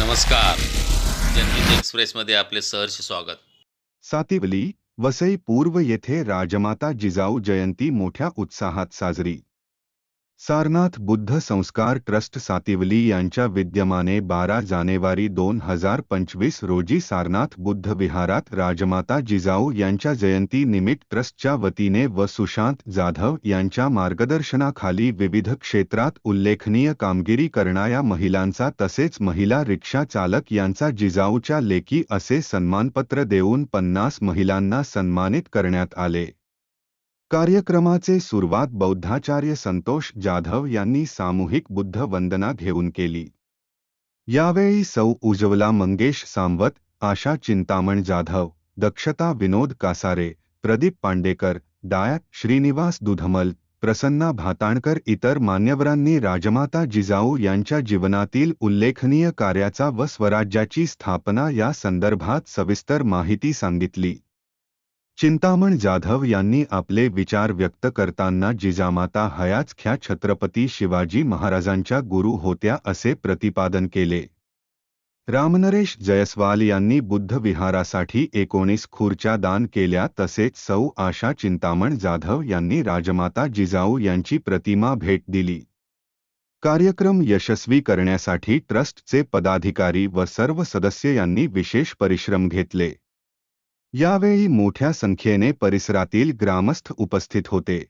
नमस्कार. जनहित एक्सप्रेसमध्ये आपले सहर्ष स्वागत. सातिवली वसई पूर्व येथे राजमाता जिजाऊ जयंती मोठ्या उत्साहात साजरी. सारनाथ बुद्ध संस्कार ट्रस्ट सातिवली यांच्या विद्यमाने बारा जानेवारी दोन हजार पंचवीस रोजी सारनाथ बुद्ध विहारात राजमाता जिजाऊ यांच्या जयंती निमित्त ट्रस्टच्या वतीने व सुशांत जाधव यांच्या मार्गदर्शनाखाली विविध क्षेत्रात उल्लेखनीय कामगिरी करणाऱ्या महिलांचा तसेच महिला रिक्षा चालक यांचा जिजाऊच्या लेकी असे सन्मानपत्र देऊन पन्नास महिलांना सन्मानित करण्यात आले. कार्यक्रमाचे सुरुवात बौद्धाचार्य संतोष जाधव यांनी सामूहिक बुद्ध वंदना घेऊन केली. यावेळी सौ उज्ज्वला मंगेश सांवत आशा चिंतामण जाधव दक्षता विनोद कासारे प्रदीप पांडेकर डाय श्रीनिवास दुधमल प्रसन्ना भाताणकर इतर मान्यवरांनी राजमाता जिजाऊ यांच्या जीवनातील उल्लेखनीय कार्याचा व स्वराज्याची स्थापना या संदर्भात सविस्तर माहिती सांगितली. चिंतामण जाधव यांनी आपले विचार व्यक्त करताना जिजामाता हयाच ख्या छत्रपती शिवाजी महाराजांच्या गुरु होत्या असे प्रतिपादन केले. रामनरेश जयस्वाल यांनी बुद्ध विहारासाठी एकोणीस खुर्च्या दान केल्या तसेच सौ आशा चिंतामण जाधव यांनी राजमाता जिजाऊ यांची प्रतिमा भेट दिली. कार्यक्रम यशस्वी करण्यासाठी ट्रस्टचे पदाधिकारी व सर्व सदस्य यांनी विशेष परिश्रम घेतले. यावेळी मोठ्या संख्येने परिसरातील ग्रामस्थ उपस्थित होते.